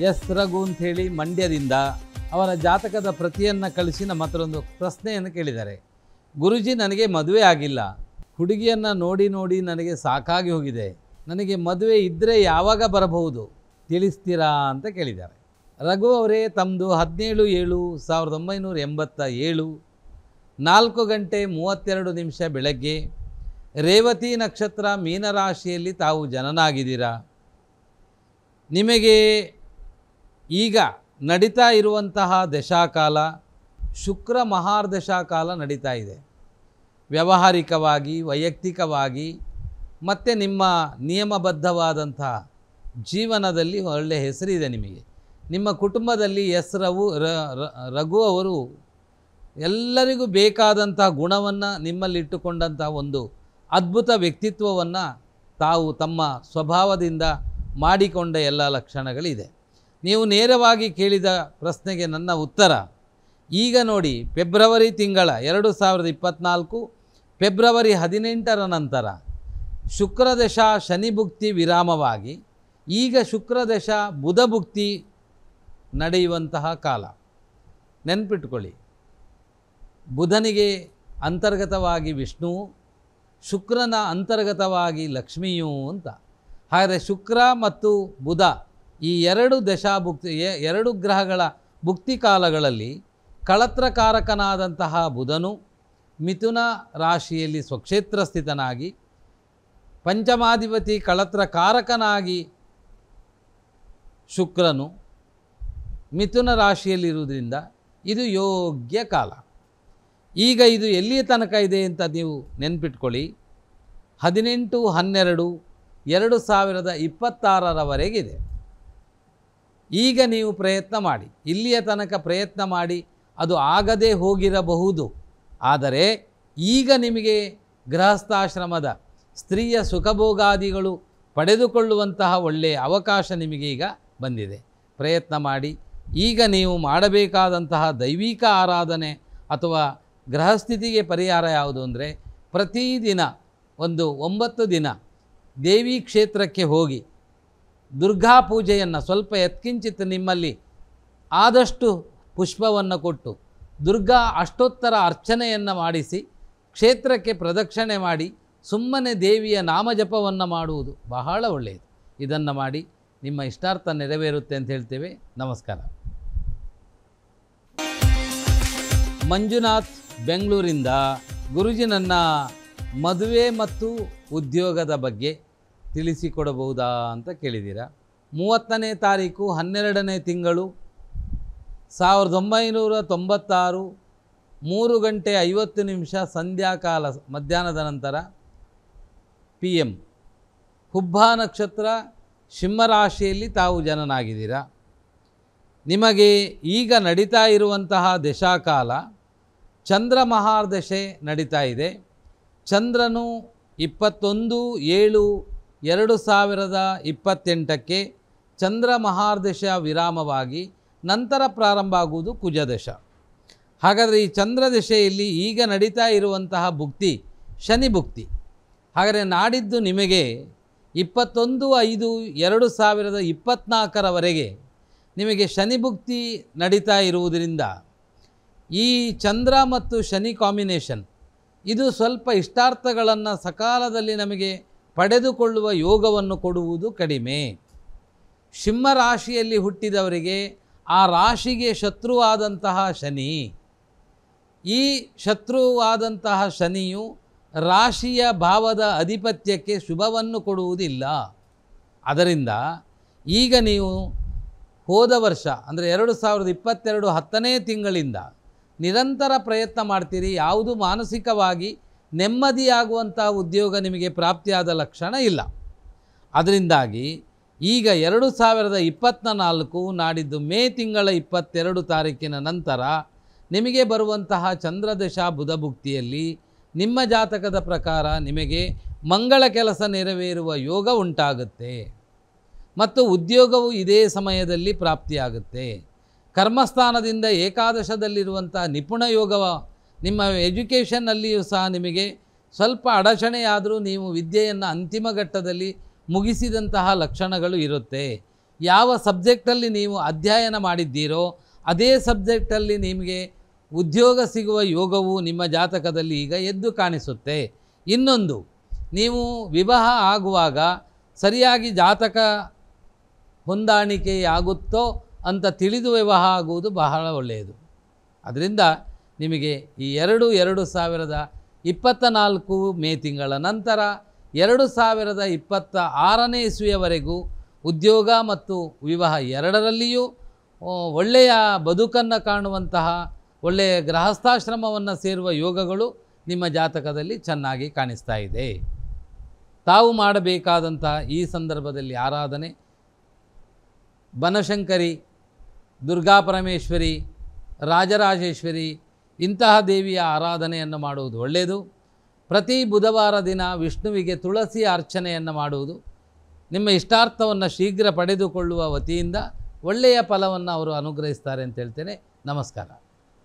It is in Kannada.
ಎಸ್ ರಘು ಹೇಳಿ ಮಂಡ್ಯದಿಂದ ಅವರ ಜಾತಕದ ಪ್ರತಿಯನ್ನು ಕಳಿಸಿ ನಮ್ಮ ಹತ್ರ ಒಂದು ಪ್ರಶ್ನೆಯನ್ನು ಕೇಳಿದ್ದಾರೆ. ಗುರುಜಿ, ನನಗೆ ಮದುವೆ ಆಗಿಲ್ಲ. ಹುಡುಗಿಯನ್ನು ನೋಡಿ ನೋಡಿ ನನಗೆ ಸಾಕಾಗಿ ಹೋಗಿದೆ. ನನಗೆ ಮದುವೆ ಇದ್ದರೆ ಯಾವಾಗ ಬರಬಹುದು? ತಿಳಿಸ್ತೀರಾ ಅಂತ ಕೇಳಿದ್ದಾರೆ. ರಘು ಅವರೇ ತಮ್ಮದು ಹದಿನೇಳು ಏಳು, ಸಾವಿರದ ಒಂಬೈನೂರ ಎಂಬತ್ತ ಏಳು. ನಾಲ್ಕು ಗಂಟೆ ಮೂವತ್ತೆರಡು ನಿಮಿಷ ಬೆಳಗ್ಗೆ. ರೇವತಿ ನಕ್ಷತ್ರ ಮೀನರಾಶಿಯಲ್ಲಿ ತಾವು ಜನನಾಗಿದ್ದೀರಾ? ನಿಮಗೆ ಈಗ ನಡೀತಾ ಇರುವಂತಹ ದಶಾಕಾಲ, ಶುಕ್ರ ಮಹಾರ್ದಶಾಕಾಲ ನಡೀತಾ ಇದೆ. ವ್ಯಾವಹಾರಿಕವಾಗಿ, ವೈಯಕ್ತಿಕವಾಗಿ, ಮತ್ತು ನಿಮ್ಮ ನಿಯಮಬದ್ಧವಾದಂಥ ಜೀವನದಲ್ಲಿ ಒಳ್ಳೆಯ ಹೆಸರಿದೆ ನಿಮಗೆ. ನಿಮ್ಮ ಕುಟುಂಬದಲ್ಲಿ ಎಸ್ ರವು ರಘು ಅವರು ಎಲ್ಲರಿಗೂ ಬೇಕಾದಂಥ ಗುಣವನ್ನು ನಿಮ್ಮಲ್ಲಿಟ್ಟುಕೊಂಡಂಥ ಒಂದು ಅದ್ಭುತ ವ್ಯಕ್ತಿತ್ವವನ್ನು ತಾವು ತಮ್ಮ ಸ್ವಭಾವದಿಂದ ಮಾಡಿಕೊಂಡ ಎಲ್ಲ ಲಕ್ಷಣಗಳಿದೆ. ನೀವು ನೇರವಾಗಿ ಕೇಳಿದ ಪ್ರಶ್ನೆಗೆ ನನ್ನ ಉತ್ತರ. ಈಗ ನೋಡಿ, ಫೆಬ್ರವರಿ ತಿಂಗಳ ಎರಡು ಸಾವಿರದ ಇಪ್ಪತ್ತ್ನಾಲ್ಕು ಫೆಬ್ರವರಿ ಹದಿನೆಂಟರ ನಂತರ ಶುಕ್ರದಶ ಶನಿಭುಕ್ತಿ ವಿರಾಮವಾಗಿ, ಈಗ ಶುಕ್ರದಶ ಬುಧ ಭುಕ್ತಿ ನಡೆಯುವಂತಹ ಕಾಲ. ನೆನ್ಪಿಟ್ಕೊಳ್ಳಿ. ಬುಧನಿಗೆ ಅಂತರ್ಗತವಾಗಿ ವಿಷ್ಣು, ಶುಕ್ರನ ಅಂತರ್ಗತವಾಗಿ ಲಕ್ಷ್ಮಿಯು ಅಂತ. ಹಾಗಾದರೆ ಶುಕ್ರ ಮತ್ತು ಬುಧ ಈ ಎರಡು ದಶಾಭುಕ್ತಿ ಎರಡು ಗ್ರಹಗಳ ಭುಕ್ತಿ ಕಾಲಗಳಲ್ಲಿ ಕಳತ್ರಕಾರಕನಾದಂತಹ ಬುಧನು ಮಿಥುನ ರಾಶಿಯಲ್ಲಿ ಸ್ವಕ್ಷೇತ್ರ ಸ್ಥಿತನಾಗಿ ಪಂಚಮಾಧಿಪತಿ ಕಳತ್ರಕಾರಕನಾಗಿ ಶುಕ್ರನು ಮಿಥುನ ರಾಶಿಯಲ್ಲಿರುವುದರಿಂದ ಇದು ಯೋಗ್ಯ ಕಾಲ. ಈಗ ಇದು ಎಲ್ಲಿಯ ತನಕ ಇದೆ ಅಂತ ನೀವು ನೆನ್ಪಿಟ್ಕೊಳ್ಳಿ. ಹದಿನೆಂಟು, ಹನ್ನೆರಡು, ಎರಡು ಸಾವಿರದ ಇಪ್ಪತ್ತಾರರವರೆಗಿದೆ. ಈಗ ನೀವು ಪ್ರಯತ್ನ ಮಾಡಿ, ಇಲ್ಲಿಯ ತನಕ ಪ್ರಯತ್ನ ಮಾಡಿ, ಅದು ಆಗದೇ ಹೋಗಿರಬಹುದು. ಆದರೆ ಈಗ ನಿಮಗೆ ಗೃಹಸ್ಥಾಶ್ರಮದ ಸ್ತ್ರೀಯ ಸುಖಭೋಗಾದಿಗಳು ಪಡೆದುಕೊಳ್ಳುವಂತಹ ಒಳ್ಳೆಯ ಅವಕಾಶ ನಿಮಗೆ ಈಗ ಬಂದಿದೆ. ಪ್ರಯತ್ನ ಮಾಡಿ, ಈಗ ನೀವು ಮಾಡಬೇಕಾದಂತಹ ದೈವಿಕ ಆರಾಧನೆ ಅಥವಾ ಗೃಹಸ್ಥಿತಿಗೆ ಪರಿಹಾರ ಯಾವುದು ಅಂದರೆ, ಪ್ರತಿದಿನ ಒಂದು ಒಂಬತ್ತು ದಿನ ದೇವಿ ಕ್ಷೇತ್ರಕ್ಕೆ ಹೋಗಿ ದುರ್ಗಾ ಪೂಜೆಯನ್ನು ಸ್ವಲ್ಪ ಎತ್ಕಿಂಚಿತ್ ನಿಮ್ಮಲ್ಲಿ ಆದಷ್ಟು ಪುಷ್ಪವನ್ನು ಕೊಟ್ಟು ದುರ್ಗಾ ಅಷ್ಟೋತ್ತರ ಅರ್ಚನೆಯನ್ನು ಮಾಡಿಸಿ ಕ್ಷೇತ್ರಕ್ಕೆ ಪ್ರದಕ್ಷಿಣೆ ಮಾಡಿ ಸುಮ್ಮನೆ ದೇವಿಯ ನಾಮಜಪವನ್ನು ಮಾಡುವುದು ಬಹಳ ಒಳ್ಳೆಯದು. ಇದನ್ನು ಮಾಡಿ ನಿಮ್ಮ ಇಷ್ಟಾರ್ಥ ನೆರವೇರುತ್ತೆ ಅಂತ ಹೇಳ್ತೇವೆ. ನಮಸ್ಕಾರ. ಮಂಜುನಾಥ್ ಬೆಂಗಳೂರಿಂದ ಗುರುಜಿನನ್ನ ಮದುವೆ ಮತ್ತು ಉದ್ಯೋಗದ ಬಗ್ಗೆ ತಿಳಿಸಿಕೊಡಬಹುದಾ ಅಂತ ಕೇಳಿದ್ದೀರಾ ಮೂವತ್ತನೇ ತಾರೀಕು, ಹನ್ನೆರಡನೇ ತಿಂಗಳು, ಸಾವಿರದ ಒಂಬೈನೂರ ತೊಂಬತ್ತಾರು, ಮೂರು ಗಂಟೆ ಐವತ್ತು ನಿಮಿಷ ಸಂಧ್ಯಾಕಾಲ ಮಧ್ಯಾಹ್ನದ ನಂತರ ಪಿ ಎಂ ಹುಬ್ಬ ನಕ್ಷತ್ರ ಸಿಂಹರಾಶಿಯಲ್ಲಿ ತಾವು ಜನನಾಗಿದ್ದೀರಾ? ನಿಮಗೆ ಈಗ ನಡೀತಾ ಇರುವಂತಹ ದಶಾಕಾಲ ಚಂದ್ರ ಮಹಾರ್ದಶೆ ನಡೀತಾ ಇದೆ. ಚಂದ್ರನು ಇಪ್ಪತ್ತೊಂದು ಏಳು ಎರಡು ಸಾವಿರದ ಇಪ್ಪತ್ತೆಂಟಕ್ಕೆ ಚಂದ್ರ ಮಹಾರ್ದಶ ವಿರಾಮವಾಗಿ ನಂತರ ಪ್ರಾರಂಭ ಆಗುವುದು ಕುಜದಶ. ಹಾಗಾದರೆ ಈ ಚಂದ್ರ ದಶೆಯಲ್ಲಿ ಈಗ ನಡೀತಾ ಇರುವಂತಹ ಭುಕ್ತಿ, ಶನಿ ಭುಕ್ತಿ. ಹಾಗಾದರೆ ನಾಡಿದ್ದು ನಿಮಗೆ ಇಪ್ಪತ್ತೊಂದು ಐದು ಎರಡು ಸಾವಿರದ ಇಪ್ಪತ್ತ್ನಾಲ್ಕರವರೆಗೆ ನಿಮಗೆ ಶನಿ ಭುಕ್ತಿ ನಡೀತಾ ಇರುವುದರಿಂದ ಈ ಚಂದ್ರ ಮತ್ತು ಶನಿ ಕಾಂಬಿನೇಷನ್ ಇದು ಸ್ವಲ್ಪ ಇಷ್ಟಾರ್ಥಗಳನ್ನು ಸಕಾಲದಲ್ಲಿ ನಮಗೆ ಪಡೆದುಕೊಳ್ಳುವ ಯೋಗವನ್ನು ಕೊಡುವುದು ಕಡಿಮೆ. ಸಿಂಹ ರಾಶಿಯಲ್ಲಿ ಹುಟ್ಟಿದವರಿಗೆ ಆ ರಾಶಿಗೆ ಶತ್ರುವಾದಂತಹ ಶನಿ. ಈ ಶತ್ರುವಾದಂತಹ ಶನಿಯು ರಾಶಿಯ ಭಾವದ ಅಧಿಪತ್ಯಕ್ಕೆ ಶುಭವನ್ನು ಕೊಡುವುದಿಲ್ಲ. ಅದರಿಂದ ಈಗ ನೀವು ಹೋದ ವರ್ಷ, ಅಂದರೆ ಎರಡು ಸಾವಿರದ ಇಪ್ಪತ್ತೆರಡು ಹತ್ತನೇ ತಿಂಗಳಿಂದ ನಿರಂತರ ಪ್ರಯತ್ನ ಮಾಡ್ತೀರಿ. ಯಾವುದು ಮಾನಸಿಕವಾಗಿ ನೆಮ್ಮದಿಯಾಗುವಂಥ ಉದ್ಯೋಗ ನಿಮಗೆ ಪ್ರಾಪ್ತಿಯಾದ ಲಕ್ಷಣ ಇಲ್ಲ. ಅದರಿಂದಾಗಿ ಈಗ ಎರಡು ಸಾವಿರದ ಇಪ್ಪತ್ತ ನಾಲ್ಕು ನಾಡಿದ್ದು ಮೇ ತಿಂಗಳ ಇಪ್ಪತ್ತೆರಡು ತಾರೀಕಿನ ನಂತರ ನಿಮಗೆ ಬರುವಂತಹ ಚಂದ್ರದಶ ಬುಧಭುಕ್ತಿಯಲ್ಲಿ ನಿಮ್ಮ ಜಾತಕದ ಪ್ರಕಾರ ನಿಮಗೆ ಮಂಗಳ ಕೆಲಸ ನೆರವೇರುವ ಯೋಗ ಉಂಟಾಗುತ್ತೆ. ಮತ್ತು ಉದ್ಯೋಗವು ಇದೇ ಸಮಯದಲ್ಲಿ ಪ್ರಾಪ್ತಿಯಾಗುತ್ತೆ. ಕರ್ಮಸ್ಥಾನದಿಂದ ಏಕಾದಶದಲ್ಲಿರುವಂಥ ನಿಪುಣ ಯೋಗವ ನಿಮ್ಮ ಎಜುಕೇಷನ್ನಲ್ಲಿಯೂ ಸಹ ನಿಮಗೆ ಸ್ವಲ್ಪ ಅಡಚಣೆಯಾದರೂ ನೀವು ವಿದ್ಯೆಯನ್ನು ಅಂತಿಮ ಘಟ್ಟದಲ್ಲಿ ಮುಗಿಸಿದಂತಹ ಲಕ್ಷಣಗಳು ಇರುತ್ತೆ. ಯಾವ ಸಬ್ಜೆಕ್ಟಲ್ಲಿ ನೀವು ಅಧ್ಯಯನ ಮಾಡಿದ್ದೀರೋ, ಅದೇ ಸಬ್ಜೆಕ್ಟಲ್ಲಿ ನಿಮಗೆ ಉದ್ಯೋಗ ಸಿಗುವ ಯೋಗವು ನಿಮ್ಮ ಜಾತಕದಲ್ಲಿ ಈಗ ಎದ್ದು ಕಾಣಿಸುತ್ತೆ. ಇನ್ನೊಂದು, ನೀವು ವಿವಾಹ ಆಗುವಾಗ ಸರಿಯಾಗಿ ಜಾತಕ ಹೊಂದಾಣಿಕೆಯಾಗುತ್ತೋ ಅಂತ ತಿಳಿದು ವಿವಾಹ ಆಗುವುದು ಬಹಳ ಒಳ್ಳೆಯದು. ಅದರಿಂದ ನಿಮಗೆ ಈ ಎರಡು ಎರಡು ಸಾವಿರದ ಇಪ್ಪತ್ತ ನಾಲ್ಕು ಮೇ ತಿಂಗಳ ನಂತರ ಎರಡು ಸಾವಿರದ ಇಪ್ಪತ್ತ ಆರನೇ ಇಸ್ವಿಯವರೆಗೂ ಉದ್ಯೋಗ ಮತ್ತು ವಿವಾಹ ಎರಡರಲ್ಲಿಯೂ ಒಳ್ಳೆಯ ಬದುಕನ್ನು ಕಾಣುವಂತಹ, ಒಳ್ಳೆಯ ಗೃಹಸ್ಥಾಶ್ರಮವನ್ನು ಸೇರುವ ಯೋಗಗಳು ನಿಮ್ಮ ಜಾತಕದಲ್ಲಿ ಚೆನ್ನಾಗಿ ಕಾಣಿಸ್ತಾ ಇದೆ. ತಾವು ಮಾಡಬೇಕಾದಂತಹ ಈ ಸಂದರ್ಭದಲ್ಲಿ ಆರಾಧನೆ, ಬನಶಂಕರಿ, ದುರ್ಗಾಪರಮೇಶ್ವರಿ, ರಾಜರಾಜೇಶ್ವರಿ ಇಂತಹ ದೇವಿಯ ಆರಾಧನೆಯನ್ನು ಮಾಡುವುದು ಒಳ್ಳೆಯದು. ಪ್ರತಿ ಬುಧವಾರ ದಿನ ವಿಷ್ಣುವಿಗೆ ತುಳಸಿ ಅರ್ಚನೆಯನ್ನು ಮಾಡುವುದು. ನಿಮ್ಮ ಇಷ್ಟಾರ್ಥವನ್ನು ಶೀಘ್ರ ಪಡೆದುಕೊಳ್ಳುವ ವತಿಯಿಂದ ಒಳ್ಳೆಯ ಫಲವನ್ನು ಅವರು ಅನುಗ್ರಹಿಸ್ತಾರೆ ಅಂತ ಹೇಳ್ತೇನೆ. ನಮಸ್ಕಾರ.